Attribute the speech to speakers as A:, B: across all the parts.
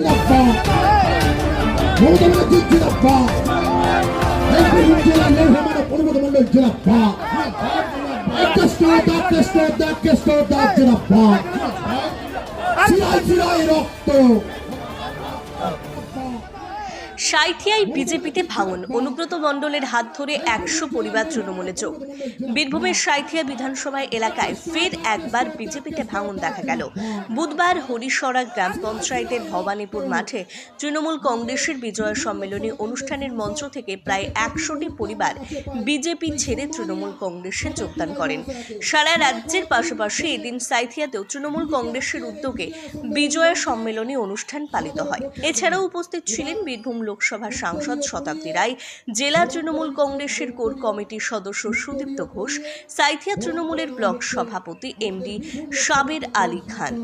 A: মমতা ব্যানার্জি জিরাপ্পা এই বীরভূম জেলার নির্ভরমানা পরিমত মন্ডল একটা কেষ্ট দাগ কেষ্ট দাগ কেষ্ট দাগ জিরাপ্পা শিরায় শিরায় রক্ত
B: সাঁইথিয়ায় বিজেপিতে ভাঙন। অনুব্রত মণ্ডলের হাত ধরে একশো পরিবার তৃণমূলে যোগ। বীরভূমের সাঁইথিয়া বিধানসভা এলাকায় ফের একবার বিজেপিতে ভাঙন দেখা গেল। বুধবার হরিশরা গ্রাম পঞ্চায়েতের ভবানীপুর মাঠে তৃণমূল কংগ্রেসের বিজয় সম্মেলনী অনুষ্ঠানের মঞ্চ থেকে প্রায় একশোটি পরিবার বিজেপি ছেড়ে তৃণমূল কংগ্রেসে যোগদান করেন। সারা রাজ্যের পাশাপাশি এদিন সাঁইথিয়াতেও তৃণমূল কংগ্রেসের উদ্যোগে বিজয় সম্মেলনী অনুষ্ঠান পালিত হয়। এছাড়াও উপস্থিত ছিলেন বীরভূম লোকসভা সাংসদ শতাব্দী রায়, জেলা তৃণমূল কংগ্রেসের কোর কমিটির সদস্য সুদীপ্ত ঘোষ, সাইথিয়া তৃণমূলের ব্লক সভাপতি এমডি সাবের আলী খান।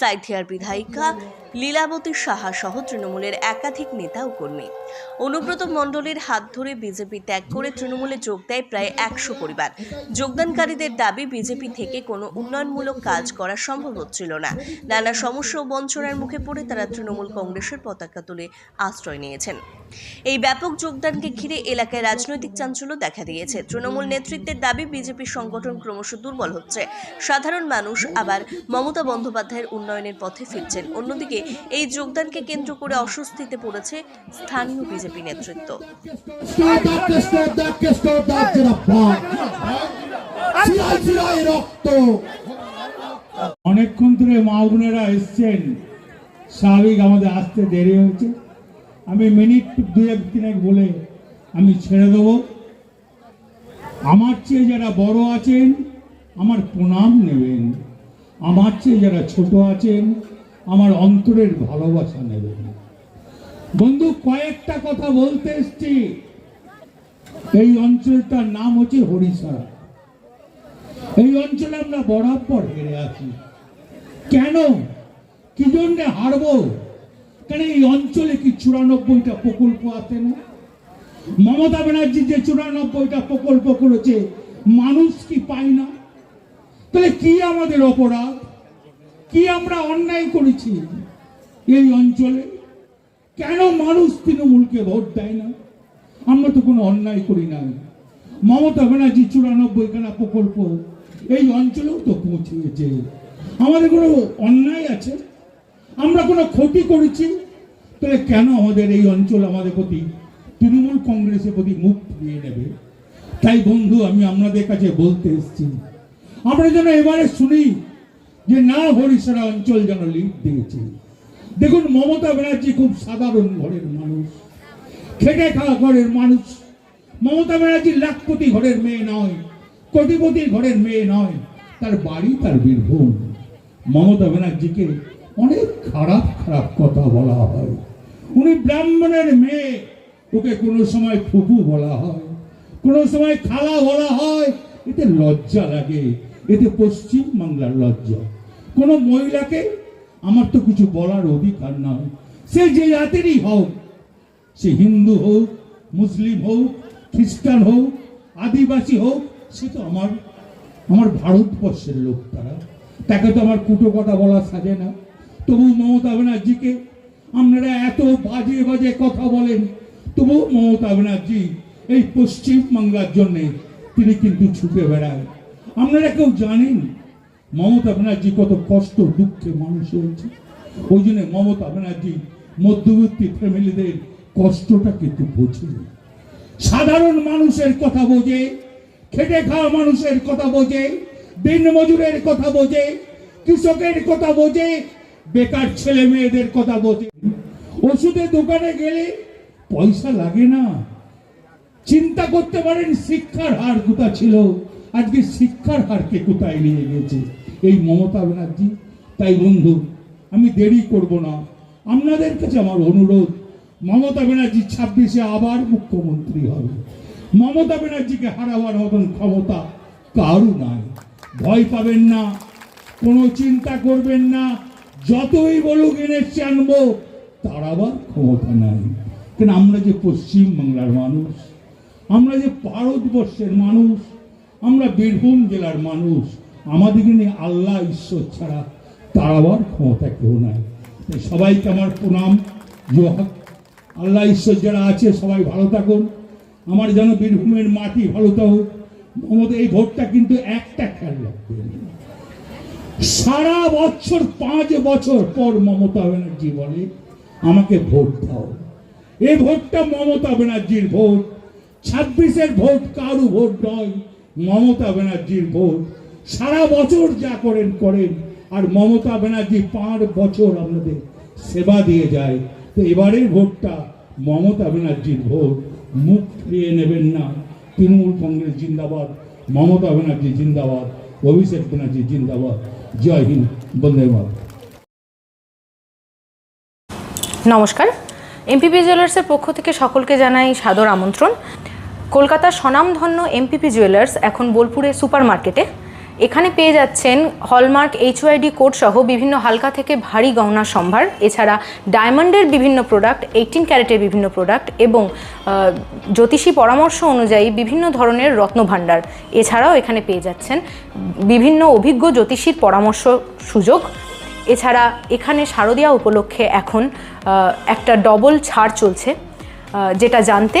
B: সাইথিয়ার বিধায়িকা লীলাবতী সাহা সহ তৃণমূলের একাধিক নেতা ও কর্মী। অনুব্রত মণ্ডলের হাত ধরে বিজেপি ত্যাগ করে তৃণমূলে যোগ দেয় প্রায় একশো পরিবার। যোগদানকারীদের দাবি, বিজেপি থেকে কোনো উন্নয়নমূলক কাজ করা সম্ভব হচ্ছিল না। নানা সমস্যা ও বঞ্চনার মুখে পড়ে তারা তৃণমূল কংগ্রেসের পতাকা তুলে আশ্রয় নিয়েছেন। এই ব্যাপক যোগদানকে ঘিরে এলাকায় রাজনৈতিক চাঞ্চল্য দেখা দিয়েছে। তৃণমূল নেতৃত্বের দাবি, বিজেপি সংগঠন ক্রমশ দুর্বল হচ্ছে। সাধারণ মানুষ আবার মমতা বন্দ্যোপাধ্যায়ের উন্নয়নের পথে ফিরছেন। অন্যদিকে এই যোগদানকে কেন্দ্র করে অস্বস্তিতে পড়েছে স্থানীয় বিজেপি নেতৃত্ব।
C: অনেকক্ষণ ধরে মা বোনেরা এসছেন। স্বাভাবিক আমাদের আসতে দেরি হয়েছে। আমি মিনিট দু এক তিনেক বলে আমি ছেড়ে দেব। আমার চেয়ে যারা বড় আছেন, আমার প্রণাম নেবেন। আমার চেয়ে যারা ছোট আছেন, আমার অন্তরের ভালোবাসা নেবেন। বন্ধু, কয়েকটা কথা বলতে এসছি। এই অঞ্চলটার নাম হচ্ছে হরিশারা এই অঞ্চলে আমরা বরাবর হেরে আছি। কেন? কি জন্য হারবো? কেন এই অঞ্চলে কি চুরানব্বইটা প্রকল্প আছে না? মমতা ব্যানার্জি যে চুরানব্বইটা প্রকল্প করেছে, মানুষ কি পায় না? তাহলে কি আমাদের অপরাধ? কি আমরা অন্যায় করেছি এই অঞ্চলে? কেন মানুষ তৃণমূলকে ভোট দেয় না? আমরা তো কোনো অন্যায় করি না। মমতা ব্যানার্জি চুরানব্বই খানা প্রকল্প এই অঞ্চলেও তো পৌঁছিয়েছে আমাদের কোনো অন্যায় আছে? আমরা কোনো ক্ষতি করেছি? তাহলে কেন আমাদের এই অঞ্চল আমাদের প্রতি, তৃণমূল কংগ্রেসের প্রতি মুখ ফিরিয়ে নেবে? তাই বন্ধু, আমি আপনাদের কাছে বলতে এসেছি আমরা যেন এবারে শুনি যে না হরিশারা অঞ্চল যেন লিড দিয়েছে। দেখুন, মমতা ব্যানার্জি খুব সাধারণ ঘরের মানুষ। খেটে খাওয়া ঘরের মানুষ। মমতা ব্যানার্জি লাখপতি ঘরের মেয়ে নয় কোটিপতির ঘরের মেয়ে নয়, তার বাড়ি তার বীরভূম। মমতা ব্যানার্জিকে অনেক খারাপ খারাপ কথা বলা হয়। উনি ব্রাহ্মণের মেয়ে, ওকে কোনো সময় ফুপু বলা হয়, কোনো সময় খালা বলা হয়, এতে লজ্জা লাগে। এতে পশ্চিম বাংলার লজ্জা কোনো মহিলাকে আমার তো কিছু বলার অধিকার নয় সে যে জাতিরই হোক, সে হিন্দু হোক, মুসলিম হোক, খ্রিস্টান হোক, আদিবাসী হোক, সে তো আমার আমার ভারতবর্ষের লোক তারা। তাকে তো আমার কুটো কথা বলা সাজে না। তবু মমতা ব্যানার্জিকে আপনারা এত বাজে বাজে কথা বলেন, তবু মমতা ব্যানার্জি এই পশ্চিম বাংলার জন্যে তিনি কিন্তু ছুটে বেড়ায়। আপনারা কেউ জানেন? মমতা ব্যানার্জি কত কষ্ট, দুঃখে মানুষ হয়েছে। ওই জন্য মমতা ব্যানার্জি মধ্যবর্তী ফ্যামিলিদের কষ্টটা কিন্তু বোঝে সাধারণ মানুষের কথা বোঝে, খেটে খাওয়া মানুষের কথা বোঝে, দিন মজুরের কথা বোঝে, কৃষকের কথা বোঝে, বেকার ছেলে মেয়েদের কথা বোঝে। ওষুধের দোকানে গেলে পয়সা লাগে না। চিন্তা করতে পারেন শিক্ষার হার কোথা ছিল? আজকে শিক্ষার হারকে কোথায় নিয়ে গেছে এই মমতা ব্যানার্জি? তাই বন্ধু, আমি দেরি করব না। আপনাদের কাছে আমার অনুরোধ, মমতা ব্যানার্জি ছাব্বিশে আবার মুখ্যমন্ত্রী হবে। মমতা ব্যানার্জিকে হারাবার মতন ক্ষমতা কারু নাই। ভয় পাবেন না, কোনো চিন্তা করবেন না। যতই বলুক এনেছি আনব তার আবার ক্ষমতা নাই। কেন, আমরা যে পশ্চিমবাংলার মানুষ, আমরা যে ভারতবর্ষের মানুষ আমরা বীরভূম জেলার মানুষ। আমাদের নিয়ে আল্লাহ ঈশ্বর ছাড়া তার আবার ক্ষমতা কেউ নাই। সবাইকে আমার প্রণাম জোহার আল্লাহ ঈশ্বর যারা আছে, সবাই ভালো থাকুন। আমার যেন বীরভূমের মাটি ভালো থাকুক মমতা এই ভোটটা কিন্তু একটা খেয়াল রাখবেন। সারা বছর, পাঁচ বছর পর মমতা ব্যানার্জি বলে, আমাকে ভোট দাও। এই ভোটটা মমতা ব্যানার্জির ভোট, ছাব্বিশের ভোট কারু ভোট নয়। মমতা ব্যানার্জির ভোট। সারা বছর যা করেন করেন। আর মমতা ব্যানার্জি পাঁচ বছর আমাদের সেবা দিয়ে যায়। তো এবারের ভোটটা মমতা ব্যানার্জির ভোট। মুখ ফিরিয়ে নেবেন না তৃণমূল কংগ্রেস জিন্দাবাদ, মমতা ব্যানার্জি জিন্দাবাদ, অভিষেক ব্যানার্জি জিন্দাবাদ। জয় হিন্দ, বন্দে মাতরম।
D: নমস্কার। এমপিপি জুয়েলার্সের পক্ষ থেকে সকলকে জানাই সাদর আমন্ত্রণ। কলকাতার স্বনামধন্য এমপিপি জুয়েলার্স এখন বোলপুরে সুপার মার্কেটে এখানে পেয়ে যাচ্ছেন হলমার্ক এইচওয়াইডি কোড সহ বিভিন্ন হালকা থেকে ভারী গহনা সম্ভার, এছাড়া ডায়মন্ডের বিভিন্ন প্রোডাক্ট এইটিন ক্যারেটের বিভিন্ন প্রোডাক্ট এবং জ্যোতিষী পরামর্শ অনুযায়ী বিভিন্ন ধরনের রত্নভাণ্ডার এছাড়াও এখানে পেয়ে যাচ্ছেন বিভিন্ন অভিজ্ঞ জ্যোতিষীর পরামর্শ সুযোগ। এছাড়া এখানে শারদীয়া উপলক্ষে এখন একটা ডবল ছাড় চলছে যেটা জানতে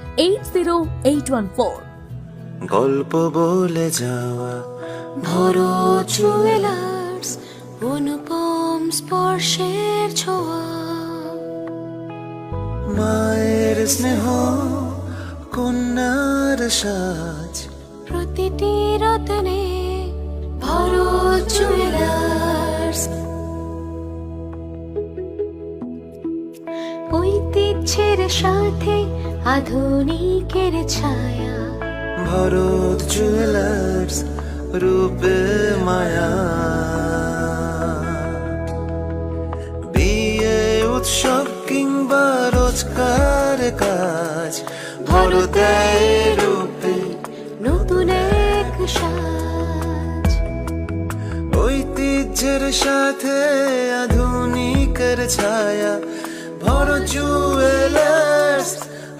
E: eight zero eight one four.
F: গল্প বলে যাওয়া।
G: ভরো জুয়েলার্স অনুপম স্পর্শের ছোঁয়া।
F: মায়ের স্নেহ কন্যার সাজ।
G: প্রতিটি রতনে ভরো জুয়েলার্স। ঐতিহ্যের সাথে আধুনিকের ছায়া।
F: ভরত জুয়েলার্স রূপে মায়া। বিয়ে উৎসব কিংবা রোজকার কাজ ভরতের রূপে
G: নতুন এক সাজ।
F: ঐতিহ্যের সাথে আধুনিকের ছায়া ভর জুয়েলার্স